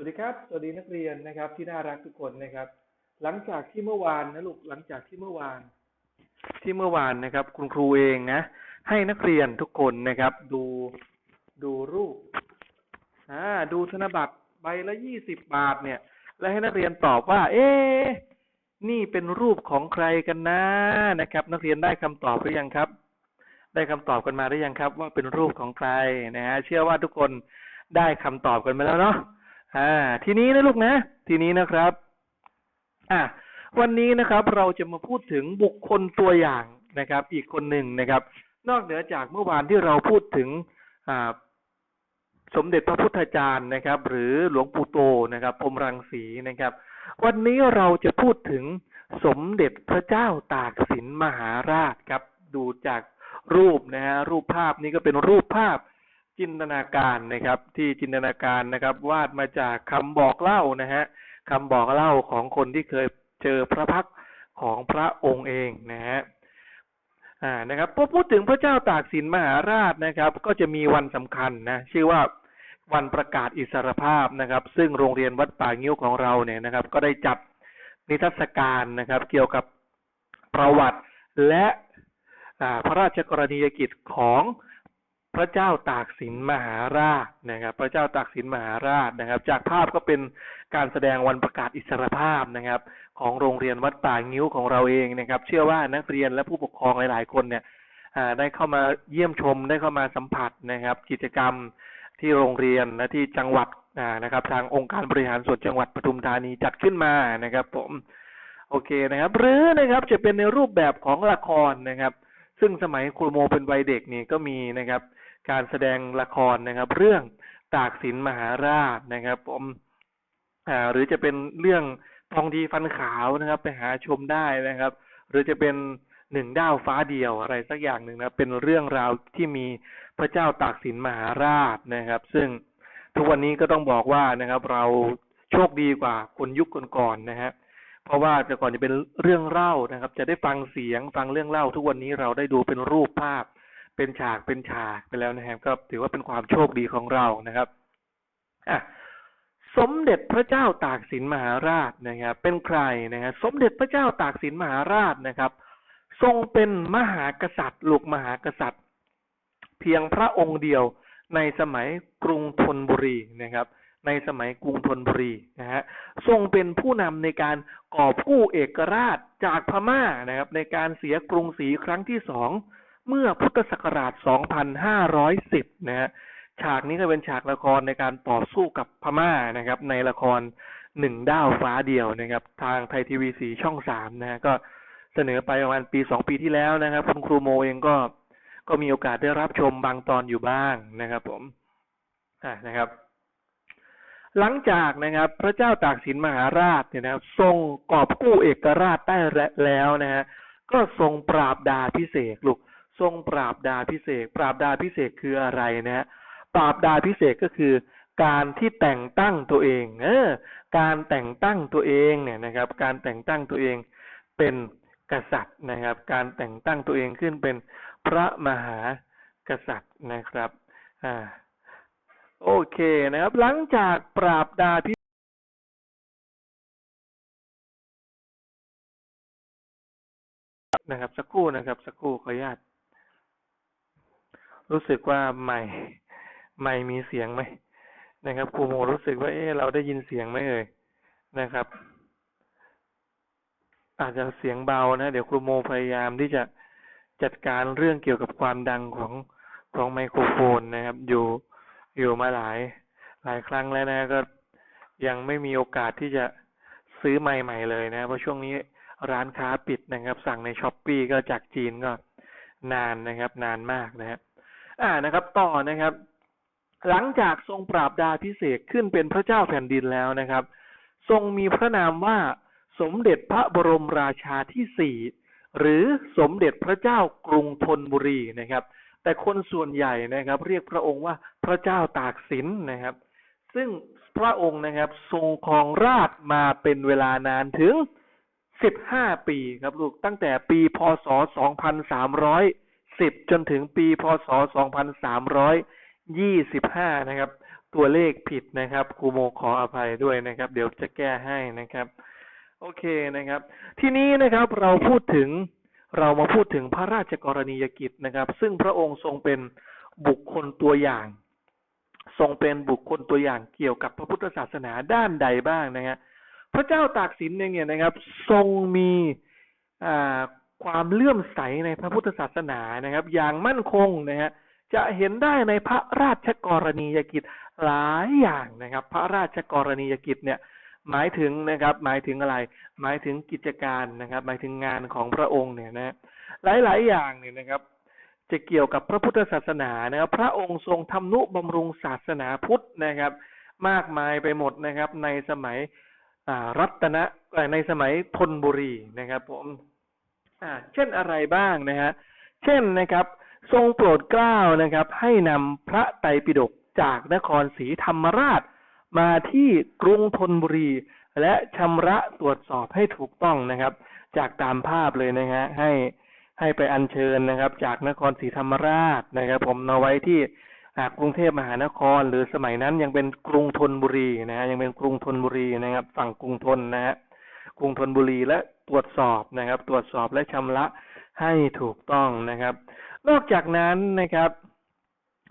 วัสดีครับ สวัสดีนักเรียนนะครับที่น่ารักทุกคนนะครับ หลังจากที่เมื่อวานนะลูกหลังจากที่เมื่อวาน ที่เมื่อวานนะครับ คุณครูเองนะ ให้นักเรียนทุกคนนะครับ ดูดูรูปอ่าดูธนบัตรใบละยี่สิบบาทเนี่ย และให้นักเรียนตอบว่า เอ๊นี่เป็นรูปของใครกันนะนะครับ นักเรียนได้คำตอบหรือยังครับ ได้คำตอบกันมาหรือยังครับ ว่าเป็นรูปของใครนะฮะเชื่อว่าทุกคนได้คำตอบกันไปแล้วเนาะ อ่า ทีนี้นะลูกนะ ทีนี้นะครับ อะวันนี้นะครับ เราจะมาพูดถึงบุคคลตัวอย่างนะครับ อีกคนหนึ่งนะครับ นอกเหนือจากเมื่อวานที่เราพูดถึงอ่าสมเด็จพระพุทธจารย์นะครับ หรือหลวงปู่โตนะครับพรมรังสีนะครับ วันนี้เราจะพูดถึงสมเด็จพระเจ้าตากสินมหาราชครับ ดูจากรูปนะฮะรูปภาพนี้ก็เป็นรูปภาพ จินตนาการนะครับ ที่จินตนาการนะครับ วาดมาจากคำบอกเล่านะฮะคำบอกเล่าของคนที่เคยเจอพระพักของพระองค์เองนะฮะอ่านะครับพอพูดถึงพระเจ้าตากสินมหาราชนะครับ ก็จะมีวันสำคัญนะชื่อว่าวันประกาศอิสรภาพนะครับ ซึ่งโรงเรียนวัดป่างิ้วของเราเนี่ยนะครับ ก็ได้จัดนิทรรศการนะครับ เกี่ยวกับประวัติและพระราชกรณียกิจของ พระเจ้าตากสินมหาราชนะครับ พระเจ้าตากสินมหาราชนะครับ จากภาพก็เป็นการแสดงวันประกาศอิสรภาพนะครับ ของโรงเรียนวัดป่างิ้วของเราเองนะครับ เชื่อว่านักเรียนและผู้ปกครองหลาย ๆ คนเนี่ยได้เข้ามาเยี่ยมชมได้เข้ามาสัมผัสนะครับ กิจกรรมที่โรงเรียนและที่จังหวัดนะครับ ทางองค์การบริหารส่วนจังหวัดปทุมธานีจัดขึ้นมานะครับ ผมโอเคนะครับ หรือนะครับจะเป็นในรูปแบบของละครนะครับ ซึ่งสมัยครูโมเป็นวัยเด็กนี่ก็มีนะครับ การแสดงละครนะครับ เรื่องตากสินมหาราชนะครับ ผมหรือจะเป็นเรื่องทองดีฟันขาวนะครับ ไปหาชมได้นะครับ หรือจะเป็นหนึ่งด้าวฟ้าเดียวอะไรสักอย่างหนึ่งนะเป็นเรื่องราวที่มีพระเจ้าตากสินมหาราชนะครับ ซึ่งทุกวันนี้ก็ต้องบอกว่านะครับ เราโชคดีกว่าคนยุคก่อนๆนะฮะเพราะว่าแต่ก่อนจะเป็นเรื่องเล่านะครับ จะได้ฟังเสียงฟังเรื่องเล่า ทุกวันนี้เราได้ดูเป็นรูปภาพ เป็นฉากเป็นฉากไปแล้วนะครับ ก็ถือว่าเป็นความโชคดีของเรานะครับอะสมเด็จพระเจ้าตากสินมหาราชนะครับ เป็นใครนะครับสมเด็จพระเจ้าตากสินมหาราชนะครับ ทรงเป็นมหากษัตริย์ลูกมหากษัตริย์ เพียงพระองค์เดียวในสมัยกรุงธนบุรีนะครับ ในสมัยกรุงธนบุรีนะฮะทรงเป็นผู้นำในการก่อผู้เอกราชจากพม่านะครับ ในการเสียกรุงศรีครั้งที่สอง เมื่อพุทธศักราช 2510 นะฮะ ฉากนี้ก็เป็นฉากละครในการต่อสู้กับพม่านะครับ ในละครหนึ่งด้าวฟ้าเดียวนะครับ ทางไทยทีวีสีช่องสามนะฮะก็เสนอไปประมาณปีสองปีที่แล้วนะครับ คุณครูโมเองก็ก็มีโอกาสได้รับชมบางตอนอยู่บ้างนะครับผมอ่านะครับ หลังจากนะครับ พระเจ้าตากสินมหาราชเนี่ยนะครับ ทรงกอบกู้เอกราชได้แล้วนะฮะก็ทรงปราบดาพิเศษลูก ทรงปราบดาพิเศษ ปราบดาพิเศษคืออะไรนะฮะปราบดาพิเศษก็คือ การที่แต่งตั้งตัวเอง เออ การแต่งตั้งตัวเองเนี่ยนะครับ การแต่งตั้งตัวเองเป็นกษัตริย์นะครับ การแต่งตั้งตัวเองขึ้นเป็นพระมหากษัตริย์นะครับอ่าโอเคนะครับ หลังจากปราบดาพินะครับ สักครู่นะครับ สักครู่ขออนุญาต รู้สึกว่าใหม่ไม่มีเสียงไหมนะครับครูโมรู้สึกว่าเอ๊ะเราได้ยินเสียงไหมเอ่ยนะครับ อาจจะเสียงเบานะ เดี๋ยวครูโมพยายามที่จะจัดการเรื่องเกี่ยวกับความดังของของไมโครโฟนนะครับ อยู่อยู่มาหลายหลายครั้งแล้วนะก็ยังไม่มีโอกาสที่จะซื้อใหม่ๆเลยนะเพราะช่วงนี้ร้านค้าปิดนะครับ สั่งในช้อปปีก็จากจีนก็นานนะครับ นานมากนะครับ อ่านะครับ ต่อนะครับ หลังจากทรงปราบดาพิเศษขึ้นเป็นพระเจ้าแผ่นดินแล้วนะครับ ทรงมีพระนามว่าสมเด็จพระบรมราชาที่สี่หรือสมเด็จพระเจ้ากรุงธนบุรีนะครับ แต่คนส่วนใหญ่นะครับ เรียกพระองค์ว่าพระเจ้าตากสินนะครับ ซึ่งพระองค์นะครับทรงครองราชมาเป็นเวลานานถึงสิบห้าปีครับลูกตั้งแต่ปีพศส องพันสามร้อยสิบจนถึงปีพศสองพันสามร้อยยี่สิบห้านะครับ ตัวเลขผิดนะครับครูโมขออภัยด้วยนะครับ เดี๋ยวจะแก้ให้นะครับ โอเคนะครับ ทีนี้นะครับเราพูดถึงเรามาพูดถึงพระราชกรณียกิจนะครับ ซึ่งพระองค์ทรงเป็นบุคคลตัวอย่าง ทรงเป็นบุคคลตัวอย่างเกี่ยวกับพระพุทธศาสนาด้านใดบ้างนะฮะพระเจ้าตากสินเองเนี่ยนะครับ ทรงมีอ่า ความเลื่อมใสในพระพุทธศาสนานะครับ อย่างมั่นคงนะฮะจะเห็นได้ในพระราชกรณียกิจหลายอย่างนะครับ พระราชกรณียกิจเนี่ยหมายถึงนะครับ หมายถึงอะไร หมายถึงกิจการนะครับ หมายถึงงานของพระองค์เนี่ยนะหลาย ๆ อย่างเนี่ยนะครับ จะเกี่ยวกับพระพุทธศาสนานะครับ พระองค์ทรงทำนุบำรุงศาสนาพุทธนะครับ มากมายไปหมดนะครับ ในสมัยรัตนะในสมัยธนบุรีนะครับ ผม อ่าเช่นอะไรบ้างนะฮะเช่นนะครับ ทรงโปรดเกล้านะครับ ให้นำพระไตรปิฎกจากนครศรีธรรมราช มาที่กรุงธนบุรี และชำระตรวจสอบให้ถูกต้องนะครับ จากตามภาพเลยนะฮะให้ให้ไปอัญเชิญนะครับ จากนครศรีธรรมราชนะครับ ผมเอาไว้ที่กรุงเทพมหานคร หรือสมัยนั้นยังเป็นกรุงธนบุรีนะฮะยังเป็นกรุงธนบุรีนะครับ ฝั่งกรุงธนนะฮะกรุงธนบุรีและ ตรวจสอบนะครับ ตรวจสอบและชำระให้ถูกต้องนะครับ นอกจากนั้นนะครับ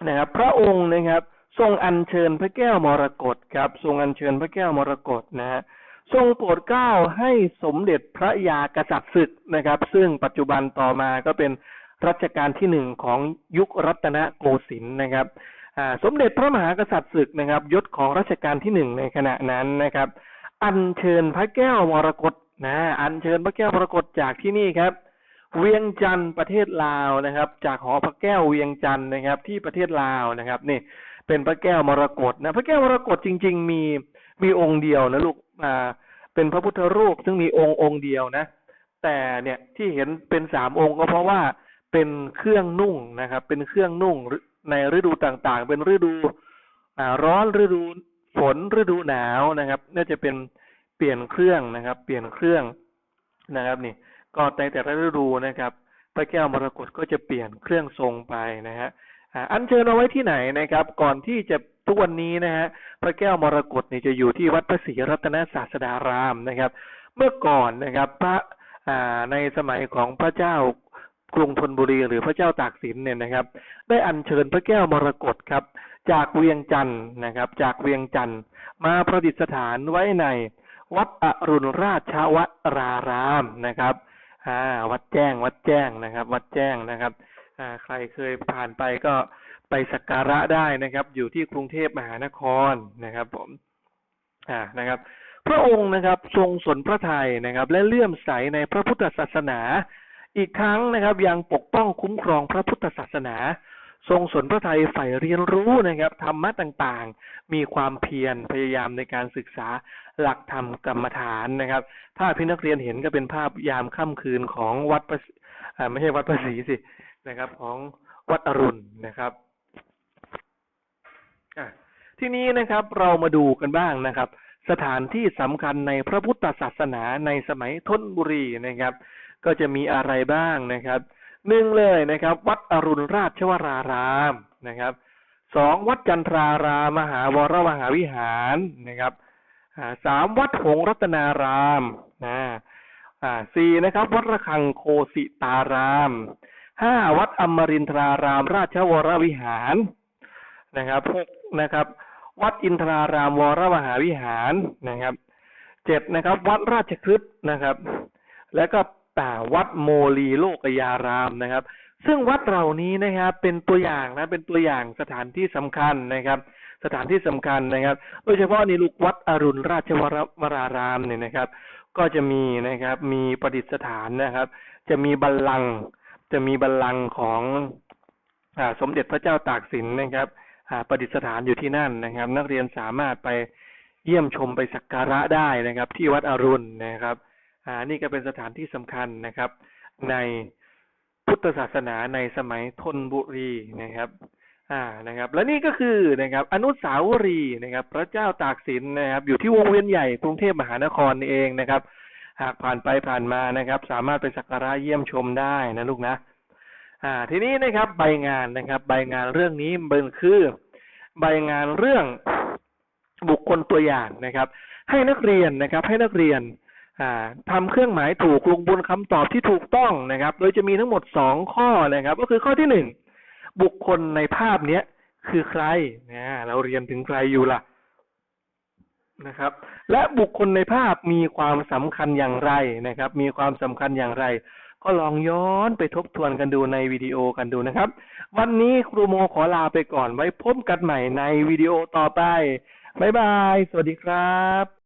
นะครับ พระองค์นะครับ ทรงอัญเชิญพระแก้วมรกตครับ ทรงอัญเชิญพระแก้วมรกตนะฮะทรงโปรดเกล้าให้สมเด็จพระยากษัตริย์ศึกนะครับ ซึ่งปัจจุบันต่อมาก็เป็นรัชกาลที่หนึ่งของยุครัตนโกสินทร์นะครับสมเด็จพระมหากษัตริย์ศึกนะครับ ยศของรัชกาลที่หนึ่งในขณะนั้นนะครับ อัญเชิญพระแก้วมรกต นะอัญเชิญพระแก้วมรกตจากที่นี่ครับ เวียงจันทร์ประเทศลาวนะครับ จากหอพระแก้วเวียงจันทร์นะครับ ที่ประเทศลาวนะครับนี่เป็นพระแก้วมรกตนะพระแก้วมรกตจริง ๆ มีมีองค์เดียวนะลูกอ่าเป็นพระพุทธรูปซึ่งมีองค์องค์เดียวนะ แต่เนี่ยที่เห็นเป็นสามองค์ก็เพราะว่าเป็นเครื่องนุ่งนะครับ เป็นเครื่องนุ่งในฤดูต่างๆ เป็นฤดูร้อนฤดูฝนฤดูหนาวนะครับ น่าจะเป็น เปลี่ยนเครื่องนะครับ เปลี่ยนเครื่องนะครับนี่ก็ในแต่ละฤดูนะครับพระแก้วมรกตก็จะเปลี่ยนเครื่องทรงไปนะฮะอ่าอัญเชิญเอาไว้ที่ไหนนะครับ ก่อนที่จะทุกวันนี้นะฮะพระแก้วมรกตนี่จะอยู่ที่วัดพระศรีรัตนศาสดารามนะครับ เมื่อก่อนนะครับพระในสมัยของพระเจ้ากรุงธนบุรีหรือพระเจ้าตากสินเนี่ยนะครับ ได้อัญเชิญพระแก้วมรกตครับ จากเวียงจันทร์นะครับ จากเวียงจันทร์มาประดิษฐานไว้ใน วัดอรุณราชวรารามนะครับอ่าวัดแจ้งวัดแจ้งนะครับ วัดแจ้งนะครับอ่าใครเคยผ่านไปก็ไปสักการะได้นะครับ อยู่ที่กรุงเทพมหานครนะครับ ผมอ่านะครับ พระองค์นะครับทรงสนพระทัยนะครับ และเลื่อมใสในพระพุทธศาสนา อีกทั้งนะครับ ยังปกป้องคุ้มครองพระพุทธศาสนา ทรงสนพระทัยใฝ่เรียนรู้นะครับธรรมะต่างๆ มีความเพียรพยายามในการศึกษาหลักธรรมกรรมฐานนะครับภาพที่นักเรียนเห็นก็เป็นภาพยามค่ำคืนของวัดประไม่ใช่วัดประศรีสินะครับ ของวัดอรุณนะครับทีนี้นะครับเรามาดูกันบ้างนะครับ สถานที่สำคัญในพระพุทธศาสนาในสมัยธนบุรีนะครับ ก็จะมีอะไรบ้างนะครับ หนึ่งเลยนะครับ วัดอรุณราชวรารามนะครับสองวัดจันทรารามมหาวรมหาวิหารนะครับสามวัดหงรัตนารามนะสี่นะครับ วัดระฆังโคสิตารามห้าวัดอมรินทราราม ราชวรวิหารนะครับหกนะครับ วัดอินทรารามวรมหาวิหารนะครับเจ็ดนะครับ วัดราชคฤห์นะครับ แล้วก็ อ่าวัดโมลีโลกยารามนะครับ ซึ่งวัดเหล่านี้นะครับเป็นตัวอย่างนะเป็นตัวอย่างสถานที่สำคัญนะครับ สถานที่สำคัญนะครับ โดยเฉพาะในลูกวัดอรุณราชวรวรารามเนี่ยนะครับ ก็จะมีนะครับมีประดิษฐานนะครับ จะมีบัลลังก์จะมีบัลลังก์ของอสมเด็จพระเจ้าตากสินนะครับประดิษฐานอยู่ที่นั่นนะครับ นักเรียนสามารถไปเยี่ยมชมไปสักการะได้นะครับ ที่วัดอรุณนะครับ อ่านี่ก็เป็นสถานที่สำคัญนะครับ ในพุทธศาสนาในสมัยธนบุรีนะครับอ่านะครับ และนี่ก็คือนะครับ อนุสาวรีย์นะครับ พระเจ้าตากสินนะครับ อยู่ที่วงเวียนใหญ่กรุงเทพมหานครนี่เองนะครับ หากผ่านไปผ่านมานะครับ สามารถไปสักการะเยี่ยมชมได้นะลูกนะ อ่า ทีนี้นะครับใบงานนะครับ ใบงานเรื่องนี้เป็นคือ ใบงานเรื่องบุคคลตัวอย่างนะครับ ให้นักเรียนนะครับ ให้นักเรียน อ่าทำเครื่องหมายถูกลงบนคำตอบที่ถูกต้องนะครับ โดยจะมีทั้งหมดสองข้อนะครับ ก็คือข้อที่หนึ่งบุคคลในภาพเนี้ยคือใครนะเราเรียนถึงใครอยู่ล่ะนะครับ และบุคคลในภาพมีความสำคัญอย่างไรนะครับ มีความสำคัญอย่างไร ก็ลองย้อนไปทบทวนกันดูในวิดีโอกันดูนะครับ วันนี้ครูโมขอลาไปก่อนไว้พบกันใหม่ในวิดีโอต่อไปบ๊ายบาย สวัสดีครับ